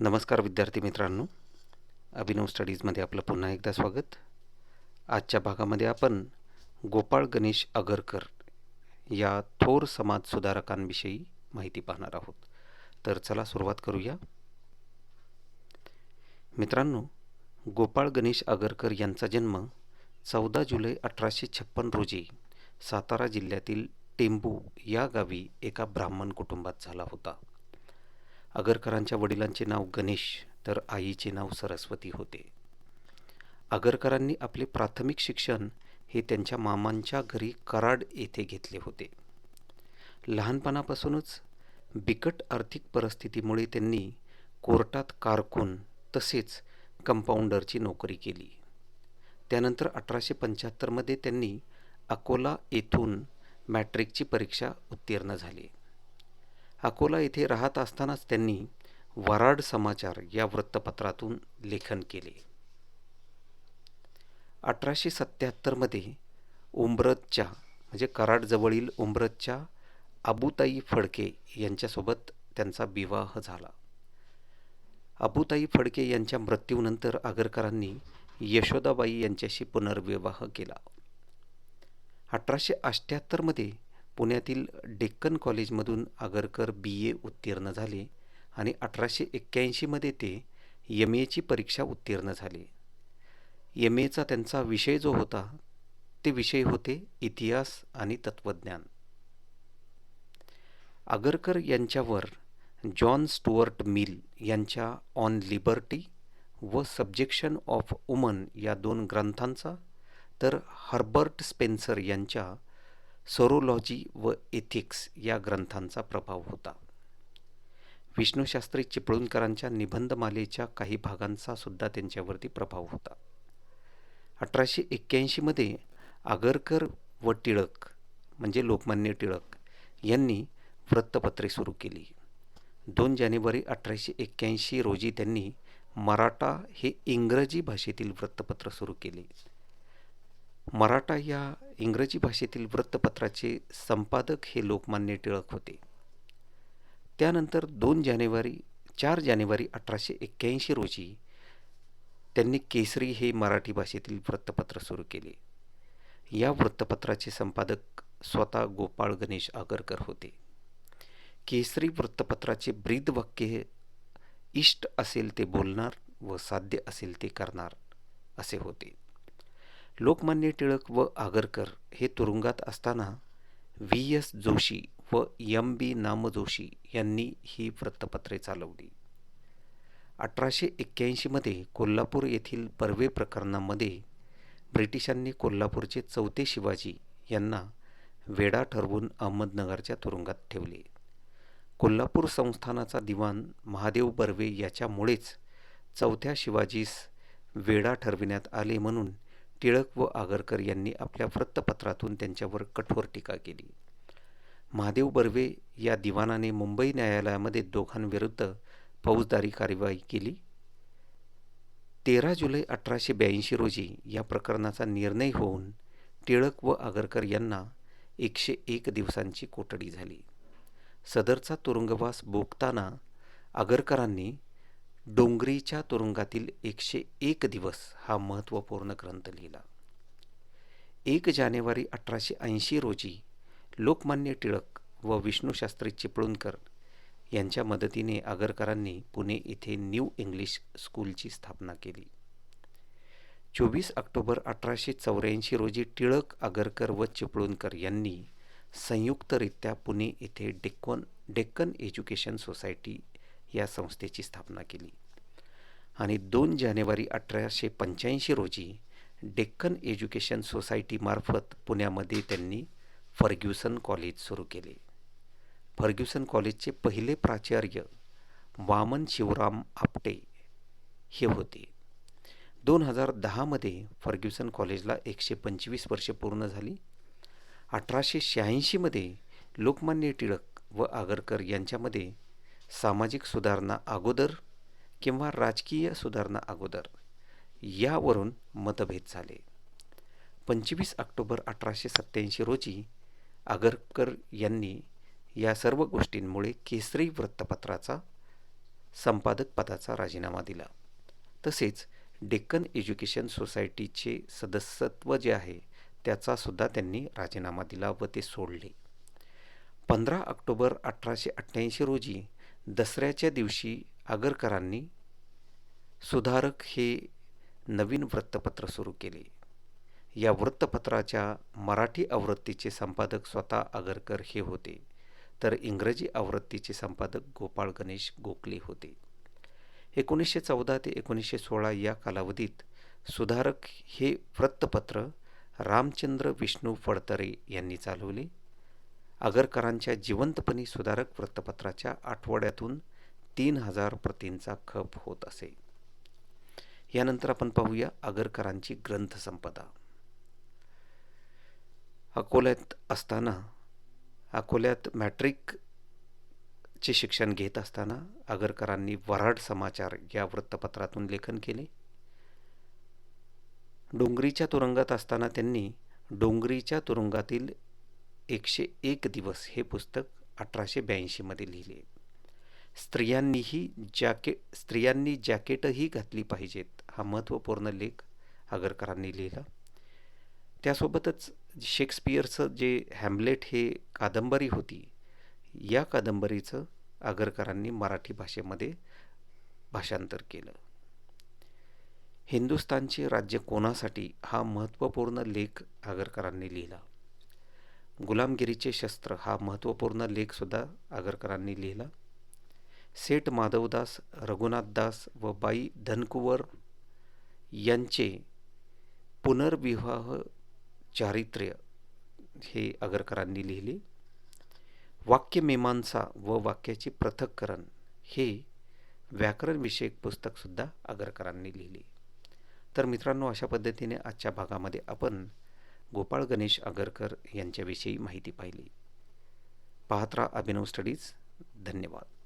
नमस्कार विद्यार्थी मित्रांनो. अभिनव स्टडीजमध्ये आपलं पुन्हा एकदा स्वागत. आजच्या भागामध्ये आपण गोपाळ गणेश आगरकर या थोर समाज सुधारकांविषयी माहिती पाहणार आहोत. तर चला सुरुवात करूया. मित्रांनो गोपाळ गणेश आगरकर यांचा जन्म चौदा जुलै अठराशे छप्पन रोजी सातारा जिल्ह्यातील टेंबू या गावी एका ब्राह्मण कुटुंबात झाला होता. आगरकरांच्या वडिलांचे नाव गणेश तर आईचे नाव सरस्वती होते. आगरकरांनी आपले प्राथमिक शिक्षण हे त्यांच्या मामांच्या घरी कराड येथे घेतले होते. लहानपणापासूनच बिकट आर्थिक परिस्थितीमुळे त्यांनी कोर्टात कारकून तसेच कंपाऊंडरची नोकरी केली. त्यानंतर अठराशे पंच्याहत्तरमध्ये त्यांनी अकोला येथून मॅट्रिकची परीक्षा उत्तीर्ण झाली. अकोला येथे राहत असतानाच त्यांनी वराड समाचार या वृत्तपत्रातून लेखन केले. अठराशे सत्याहत्तरमध्ये उंब्रतच्या म्हणजे कराडजवळील उंब्रतच्या अबुताई फडके यांच्यासोबत त्यांचा विवाह झाला. अबुताई फडके यांच्या मृत्यूनंतर आगरकरांनी यशोदाबाई यांच्याशी पुनर्विवाह केला. अठराशे अठ्ठ्याहत्तरमध्ये पुण्यातील डेक्कन कॉलेजमधून आगरकर बी. ए. उत्तीर्ण झाले आणि अठराशे एक्क्याऐंशीमध्ये ते एम एची परीक्षा उत्तीर्ण झाले. एम एचा त्यांचा विषय जो होता ते विषय होते इतिहास आणि तत्त्वज्ञान. आगरकर यांच्यावर जॉन स्टुअर्ट मिल यांच्या ऑन लिबर्टी व सब्जेक्शन ऑफ वुमन या दोन ग्रंथांचा तर हर्बर्ट स्पेन्सर यांच्या सोरोलॉजी व एथिक्स या ग्रंथांचा प्रभाव होता. विष्णूशास्त्री चिपळूणकरांच्या निबंधमालेच्या काही भागांचा सुद्धा त्यांच्यावरती प्रभाव होता. अठराशे एक्क्याऐंशीमध्ये आगरकर व टिळक म्हणजे लोकमान्य टिळक यांनी वृत्तपत्रे सुरू केली. दोन जानेवारी अठराशे एक्क्याऐंशी रोजी त्यांनी मराठा हे इंग्रजी भाषेतील वृत्तपत्र सुरू केले. मराठा या इंग्रजी भाषेतील वृत्तपत्राचे संपादक हे लोकमान्य टिळक होते. त्यानंतर दोन जानेवारी चार जानेवारी अठराशे एक्क्याऐंशी रोजी त्यांनी केसरी हे मराठी भाषेतील वृत्तपत्र सुरू केले. या वृत्तपत्राचे संपादक स्वतः गोपाळ गणेश आगरकर होते. केसरी वृत्तपत्राचे ब्रीद वाक्य इष्ट असेल ते बोलणार व साध्य असेल ते करणार असे होते. लोकमान्य टिळक व आगरकर हे तुरुंगात असताना व्ही. एस. जोशी व एम. बी. नामजोशी यांनी ही वृत्तपत्रे चालवली. अठराशे एक्क्याऐंशीमध्ये कोल्हापूर येथील पर्वे प्रकरणामध्ये ब्रिटिशांनी कोल्हापूरचे चौथे शिवाजी यांना वेडा ठरवून अहमदनगरच्या तुरुंगात ठेवले. कोल्हापूर संस्थानाचा दिवाण महादेव बर्वे याच्यामुळेच चौथ्या शिवाजीस वेडा ठरविण्यात आले म्हणून टिळक व आगरकर यांनी आपल्या वृत्तपत्रातून त्यांच्यावर कठोर टीका केली. महादेव बर्वे या दिवाणाने मुंबई न्यायालयामध्ये दोघांविरुद्ध फौजदारी कार्यवाही केली. तेरा जुलै अठराशे ब्याऐंशी रोजी या प्रकरणाचा निर्णय होऊन टिळक व आगरकर यांना एकशे एक दिवसांची कोठडी झाली. सदरचा तुरुंगवास भोगताना आगरकरांनी डोंगरीच्या तुरुंगातील एकशे एक दिवस हा महत्त्वपूर्ण ग्रंथ लिहिला. एक जानेवारी अठराशे ऐंशी रोजी लोकमान्य टिळक व विष्णूशास्त्री चिपळूणकर यांच्या मदतीने आगरकरांनी पुणे येथे न्यू इंग्लिश स्कूलची स्थापना केली. चोवीस ऑक्टोबर अठराशे चौऱ्याऐंशी रोजी टिळक आगरकर व चिपळूणकर यांनी संयुक्तरित्या पुणे येथे डेक्कन डेक्कन एज्युकेशन सोसायटी या संस्थेची स्थापना केली. आणि दोन जानेवारी अठराशे पंच्याऐंशी रोजी डेक्कन एज्युकेशन सोसायटीमार्फत पुण्यामध्ये त्यांनी फर्ग्युसन कॉलेज सुरू केले. फर्ग्युसन कॉलेजचे पहिले प्राचार्य वामन शिवराम आपटे हे होते. दोन हजार दहामध्ये फर्ग्युसन कॉलेजला एकशे पंचवीस वर्षे पूर्ण झाली. अठराशे शहाऐंशीमध्ये लोकमान्य टिळक व आगरकर यांच्यामध्ये सामाजिक सुधारणा अगोदर किंवा राजकीय सुधारणा अगोदर यावरून मतभेद झाले. पंचवीस ऑक्टोबर अठराशे सत्त्याऐंशी रोजी आगरकर यांनी या सर्व गोष्टींमुळे केसरी वृत्तपत्राचा संपादक पदाचा राजीनामा दिला. तसेच डेक्कन एज्युकेशन सोसायटीचे सदस्यत्व जे आहे त्याचासुद्धा त्यांनी राजीनामा दिला व ते सोडले. पंधरा ऑक्टोबर अठराशे अठ्ठ्याऐंशी रोजी दसऱ्याच्या दिवशी आगरकरांनी सुधारक हे नवीन वृत्तपत्र सुरू केले. या वृत्तपत्राच्या मराठी आवृत्तीचे संपादक स्वतः आगरकर हे होते. तर इंग्रजी आवृत्तीचे संपादक गोपाळ गणेश गोखले होते. एकोणीसशे चौदा ते एकोणीसशे सोळा या कालावधीत सुधारक हे वृत्तपत्र रामचंद्र विष्णू फडतरे यांनी चालवले. आगरकरांच्या जिवंतपणी सुधारक वृत्तपत्राच्या आठवड्यातून तीन हजार प्रतींचा खप होत असे. यानंतर आपण पाहूया आगरकरांची ग्रंथसंपदा. अकोल्यात असताना अकोल्यात मॅट्रिकचे शिक्षण घेत असताना आगरकरांनी वऱ्हाड समाचार या वृत्तपत्रातून लेखन केले. डोंगरीच्या तुरुंगात असताना त्यांनी डोंगरीच्या तुरुंगातील एकशे एक दिवस हे पुस्तक अठराशे ब्याऐंशीमध्ये लिहिले. स्त्रियांनीही जॅके स्त्रियांनी जॅकेटही घातली पाहिजेत हा महत्त्वपूर्ण लेख आगरकरांनी लिहिला. त्यासोबतच शेक्सपियरचं जे हॅम्लेट हे कादंबरी होती या कादंबरीचं आगरकरांनी मराठी भाषेमध्ये भाषांतर केलं. हिंदुस्तानचे राज्य कोणासाठी हा महत्त्वपूर्ण लेख आगरकरांनी लिहिला? गुलामगिरीचे शस्त्र हा महत्त्वपूर्ण लेखसुद्धा आगरकरांनी लिहिला. सेठ माधवदास रघुनाथदास व बाई धनकुवर यांचे पुनर्विवाह चारित्र्य हे आगरकरांनी लिहिले. वाक्यमीमांसा व वाक्याचे पृथक्करण हे व्याकरणविषयक पुस्तकसुद्धा आगरकरांनी लिहिले. तर मित्रांनो अशा पद्धतीने आजच्या भागामध्ये आपण गोपाळ गणेश आगरकर यांच्याविषयी माहिती पाहिली. पाहत्रा अभिनव स्टडीज. धन्यवाद.